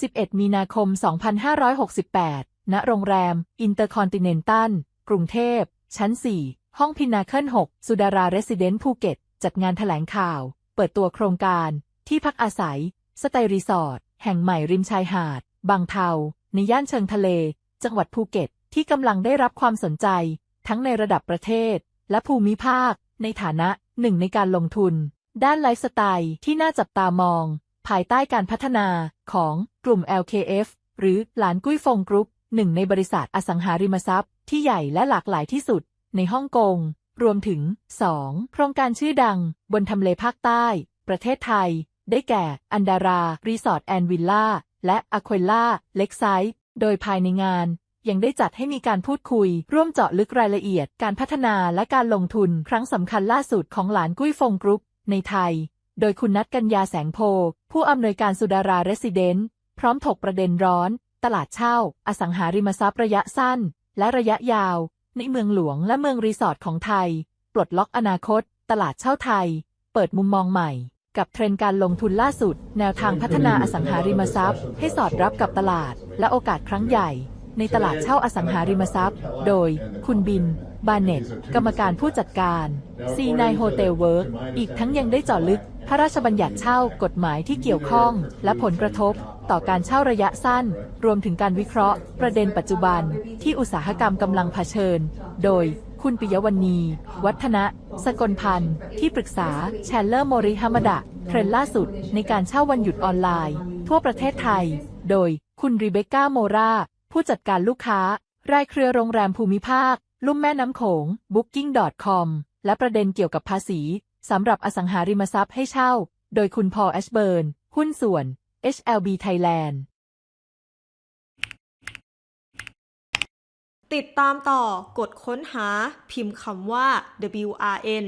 11 มีนาคม 2568 ณ โรงแรม อินเตอร์คอนติเนนตัล กรุงเทพ ชั้น 4 ห้องพินาเคิล 6 สุดาราเรสซิเดนต์ภูเก็ต จัดงานแถลงข่าว เปิดตัวโครงการ ที่พักอาศัย สไตล์รีสอร์ท แห่งใหม่ริมชายหาด บางเทา ในย่านเชิงทะเล จังหวัดภูเก็ต ที่กำลังได้รับความสนใจ ทั้งในระดับประเทศ และภูมิภาค ในฐานะหนึ่งในการลงทุน ด้านไลฟ์สไตล์ที่น่าจับตามอง ภายใต้การพัฒนาของกลุ่ม LKF หรือหลานกุ้ยฟงกรุ๊ปหนึ่งในบริษัทอสังหาริมทรัพย์ ที่ใหญ่และหลากหลายที่สุด ในฮ่องกง รวมถึง 2. โครงการชื่อดัง บนทำเลภาคใต้ ประเทศไทย ได้แก่ อันดารา รีสอร์ทแอนด์วิลล่า และอคว l ล่า เล็กไซต์โดยภายในงาน ยังได้จัดให้มีการพูดคุย ร่วมเจาะลึกรายละเอียด การพัฒนาและการลงทุนครั้งสำคัญล่าสุดของหลานกุ้ยฟงกรุ๊ปในไทย โดยคุณนัทกัญญาแสงโพ ผู้อำนวยการสุดาราเรสซิเดนต์พร้อมถกประเด็นร้อน ตลาดเช่า อสังหาริมทรัพย์ระยะสั้น และระยะยาว ในเมืองหลวงและเมืองรีสอร์ทของไทย ปลดล็อกอนาคต ตลาดเช่าไทย เปิดมุมมองใหม่ กับเทรนด์การลงทุนล่าสุด แนวทางพัฒนาอสังหาริมทรัพย์ ให้สอดรับกับตลาด และโอกาสครั้งใหญ่ ในตลาดเช่าอสังหาริมทรัพย์ โดย คุณบินบาเน็ต กรรมการผู้จัดการ C9 Hotel Work อีกทั้งยังได้เจาะลึก พระราชบัญญัติเช่ากฎหมายที่เกี่ยวข้อง และผลกระทบ ต่อการเช่าระยะสั้น รวมถึงการวิเคราะห์ ประเด็นปัจจุบัน ที่อุตสาหกรรมกำลังเผชิญ โดยคุณปิยวณี วัฒนะ สกลพันธ์ ที่ปรึกษาแชนเลอร์โมริฮามดะเทรนล่าสุดในการเช่าวันหยุดออนไลน์ ทั่วประเทศไทย โดยคุณริเบคก้าโมรา ผู้จัดการลูกค้า รายเครือโรงแรมภูมิภาค ลุ่มแม่น้ำโขง Booking.com และประเด็นเกี่ยวกับภาษี สำหรับอสังหาริมทรัพย์ให้เช่า โดยคุณพอลแอชเบิร์น หุ้นส่วน HLB Thailand ติดตามต่อกดค้นหาพิมพ์คำว่า WRN